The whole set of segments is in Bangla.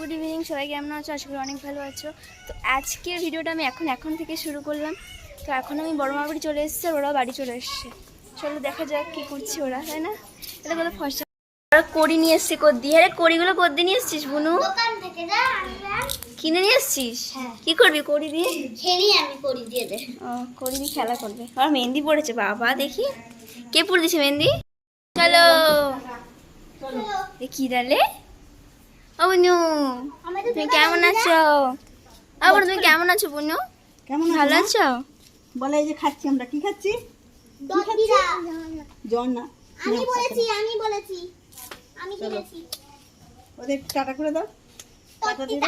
গুড ইভিনিং সবাই কেমন আছো? আশা করি অনেক ভালো আছো। তো আজকের ভিডিওটা আমি এখন এখন থেকে শুরু করলাম। তো এখন আমি বড় মা বাড়ি চলে এসেছি আর ওরাও বাড়ি চলে এসছে। চলো দেখা যাক কী করছে ওরা তাই না? এটা কত ফসা ওরা কড়ি নিয়ে এসছি কর দিয়ে আরে কড়িগুলো কর দিয়ে নিয়ে এসছিস বুনু? কিনে নিয়ে এসছিস? হ্যাঁ। কি করবি কড়ি দিয়ে? খেলি আমি করি দিয়ে দে। ও কড়ি দিয়ে খেলা করবে। আর মেহেন্দি পড়েছে বাবা দেখি। কে পড়ে দিছে মেহেন্দি? চলো। কি ডালে বুনু তুমি কেমন আছো? আবার তুমি কেমন আছো বুনু? কেমন ভালো আছো? বলে এই যে খাচ্ছি আমরা। কি খাচ্ছি? দদিরা না আমি বলেছি আমি বলেছি। আমি কিনেছি ওদের টাটা করে দাও। টাটা দিয়ে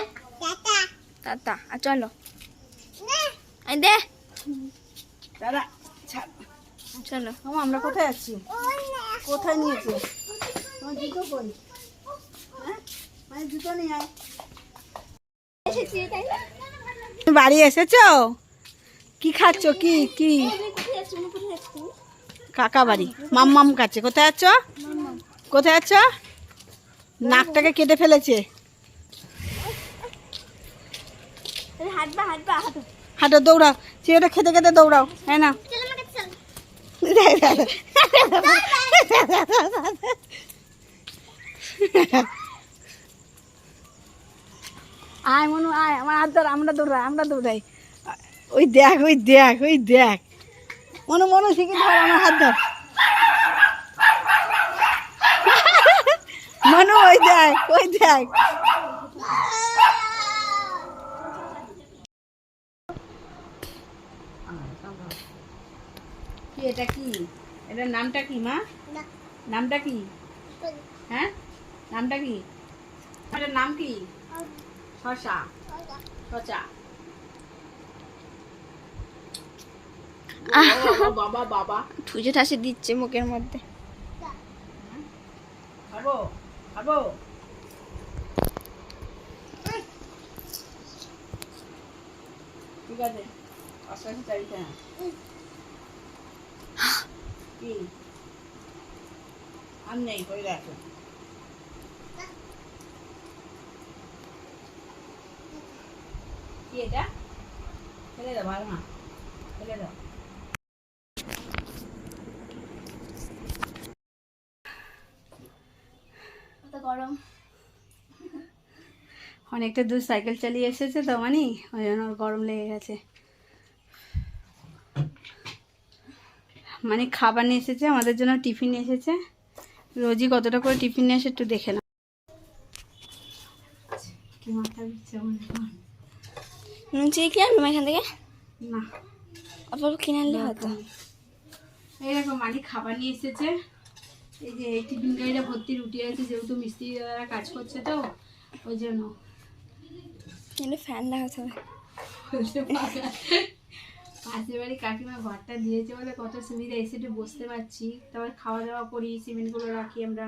টাটা। টাটা। আর চলো। এই দে। দাদা ছাড় চলো। আমরা কোথায় আছি? কোথায় নিয়েছো তোমার জুতো কই মানে জুতো নিয়ে আয়। বাড়ি এসেছ? কি খাচ্ছ? কি কি? কাকা বাড়ি। মাম্মাম কাছে। কোথায় আছো? কোথায় আছো? নাকটাকে কেটে ফেলেছে। হাঁটো। দৌড়াও। চিড়েটা খেতে খেতে দৌড়াও। হ্যাঁ না? চল। আয় মনু আয় আমার হাত ধর আমরা দৌড়াই আমরা দৌড়াই। ওই দেখ ওই দেখ ওই দেখ। মনু মনু শিখে ধর আমার হাত ধর। মনু ওই দেখ ওই দেখ। এটা কি? এটার নামটা কি মা? নামটা কি? হ্যাঁ? নামটা কি? এটার নাম কি? শশা শশা বাবা বাবা বাবা। ঠুজে ঠাসে দিচ্ছে মুখের মধ্যে। খাব খাব। ঠিক আছে অষ্টাশি চারিটা কি? আর নেই করে রাখো কি এটা? ফেলে দাও ভালো না। ফেলে দাও। গরম। অনেকটা দূর সাইকেল চালিয়ে এসেছে তো মানে? ওই জন্য ওর গরম লেগে গেছে। মানে খাবার নিয়ে এসেছে আমাদের জন্য টিফিন নিয়ে এসেছে। রোজই কতটা করে টিফিন নিয়ে এসে একটু দেখে না কি মাথা আমার চিনি কি আনব এখান থেকে? না। অল্প অল্প কিনে আনলে হতো। দেখো মালিক খাবার নিয়ে এসেছে। এই যে এই টিফিন গাড়িটা ভর্তি রুটি আছে যেহেতু মিস্ত্রি দাদারা কাজ করছে তো ওই জন্য। কিন্তু ফ্যান লাগাতে হবে পাশের বাড়ি কাকিমা ঘরটা দিয়েছে বলে কত সুবিধা এসে একটু বসতে পারছি। তারপর খাওয়া দাওয়া করি সিমেন্টগুলো রাখি আমরা।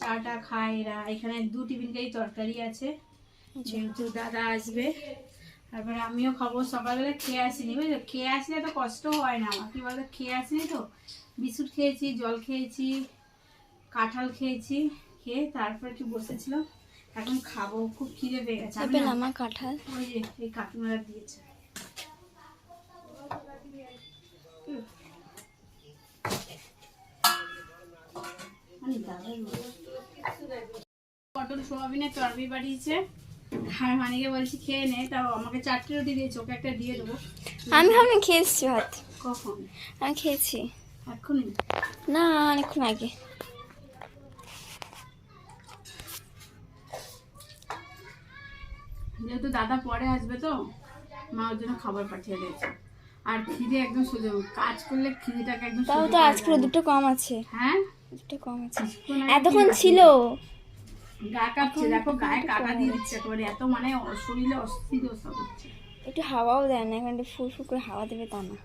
চাটা খাই এরা। এখানে দু টিফিন গাড়ি তরকারি আছে। যেহেতু দাদা আসবে। তারপরে আমিও খাব। সকালবেলা খেয়ে আসিনি বুঝলো? খেয়ে আসলে তো কষ্ট হয় না আমার। কি বলতো? খেয়ে আসিনি তো। বিস্কুট খেয়েছি জল খেয়েছি কাঁঠাল খেয়েছি খেয়ে তারপর একটু বসেছিলাম। এখন খাব। খুব খিদে পেয়ে গেছে। আপেল আমার কাঁঠাল? ওই যে এই কাকিমারা দিয়েছে। পটল সোয়াবিনের চর্বি বাড়িয়েছে আর মানিকে বলছি খেয়ে নে তাও আমাকে চারটে রুটি দিয়েছে ওকে একটা দিয়ে দেবো। আমি ভাবলাম খেয়ে এসছি ভাত। কখন? আমি খেয়েছি। না অনেকক্ষণ আগে। যেহেতু দাদা পরে আসবে তো মা ওর জন্য খাবার পাঠিয়ে দিয়েছে। আর খিদে একদম সোজা কাজ করলে খিদেটাকে একদম তাও তো আজকে দুটো কম আছে। হ্যাঁ? দুটো কম আছে। এতক্ষণ ছিল। গা কাঁপছে দেখো গায়ে কাটা দিয়ে দিচ্ছে একেবারে এত মানে শরীরে অস্থির অবস্থা করছে। একটু হাওয়াও দেয় না এখানে ফুল ফুল করে হাওয়া দেবে তা না।